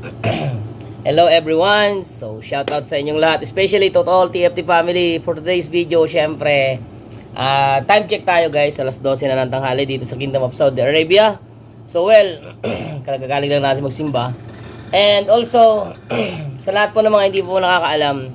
Hello everyone! So, shout out sa inyong lahat, especially to all TFT family. For today's video, syempre, ah, time check tayo guys, alas 12 na ng tanghali dito sa Kingdom of Saudi Arabia. So, well, kagagaling lang natin magsimba. And also, sa lahat po ng mga hindi po nakakaalam,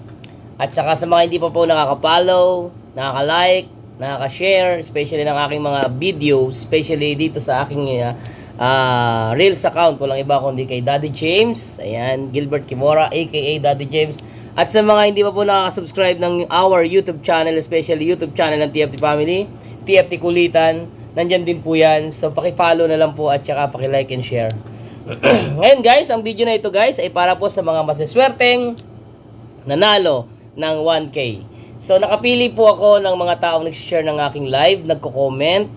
at saka sa mga hindi pa po nakaka-follow, nakaka-like, nakaka-share, especially ng aking mga videos, especially dito sa aking uh, ah, Reels account, walang iba kundi kay Daddy James, ayan, Gilbert Kimora, aka Daddy James, at sa mga hindi pa po nakaka-subscribe ng our YouTube channel, especially YouTube channel ng TFT Family, TFT Kulitan, nandyan din po yan, so paki-follow na lang po at saka paki-like and share. Ngayon guys, ang video na ito guys ay para po sa mga masiswerteng nanalo ng 1K. So nakapili po ako ng mga taong nag-share ng aking live, nagko-comment,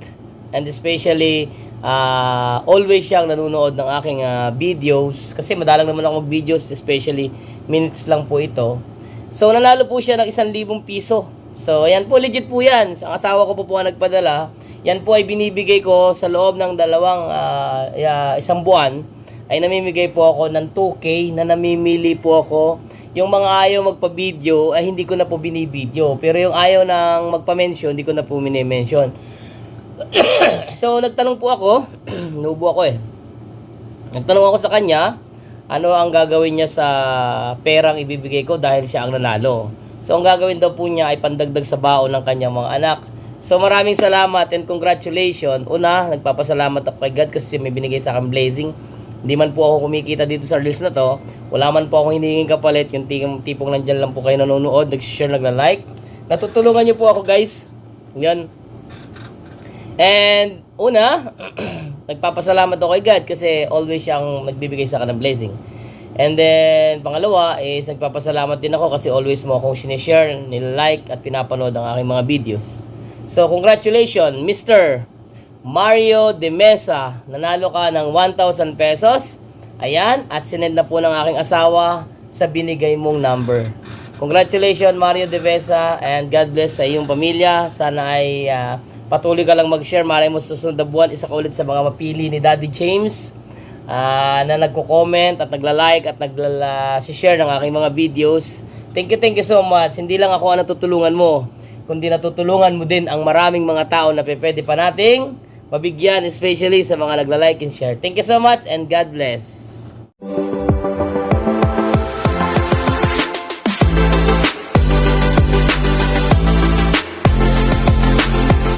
and especially ah, always siyang nanonood ng aking ah, videos kasi madalang naman ako mag-videos, especially minutes lang po ito. So nanalo po siya ng 1,000 piso. So ayan po, legit po yan. Ang asawa ko po po ang nagpadala. Yan po ay binibigay ko sa loob ng dalawang ah, ya- isang buwan ay namimigay po ako ng 2K na namimili po ako. Yung mga ayaw magpa-video ay hindi ko na po binibideo. Pero yung ayaw nang magpa-mention, hindi ko na po mini-mention. so nagtanong po ako, nubo ako eh. Nagtanong ako sa kanya, ano ang gagawin niya sa perang ibibigay ko dahil siya ang nanalo. So ang gagawin daw po niya ay pandagdag sa baon ng kanyang mga anak. So maraming salamat and congratulations. Una, nagpapasalamat ako kay God kasi may binigay sa akin blessing. Hindi man po ako kumikita dito sa reels na to. Wala man po akong hinihinging kapalit. Yung tipong, tipong nandyan lang po kayo nanonood, nag-share, nagla-like. Natutulungan niyo po ako guys. Yan. And una, nagpapasalamat ako kay God kasi always siyang nagbibigay sa akin ng blessing. And then, pangalawa is nagpapasalamat din ako kasi always mo akong sinishare, nilike at pinapanood ang aking mga videos. So, congratulations, Mr. Mario De Mesa. Nanalo ka ng 1,000 pesos. Ayan, at sinend na po ng aking asawa sa binigay mong number. Congratulations, Mario De Mesa, and God bless sa iyong pamilya. Sana ay ah, patuloy ka lang mag-share. Maraming mo susunod na buwan. Isa ka ulit sa mga mapili ni Daddy James ah, na nagko-comment at nagla-like at nagla-share ng aking mga videos. Thank you, thank you so much. Hindi lang ako ang natutulungan mo, kundi natutulungan mo din ang maraming mga tao na pwede pa nating mabigyan, especially sa mga nagla-like and share. Thank you so much and God bless.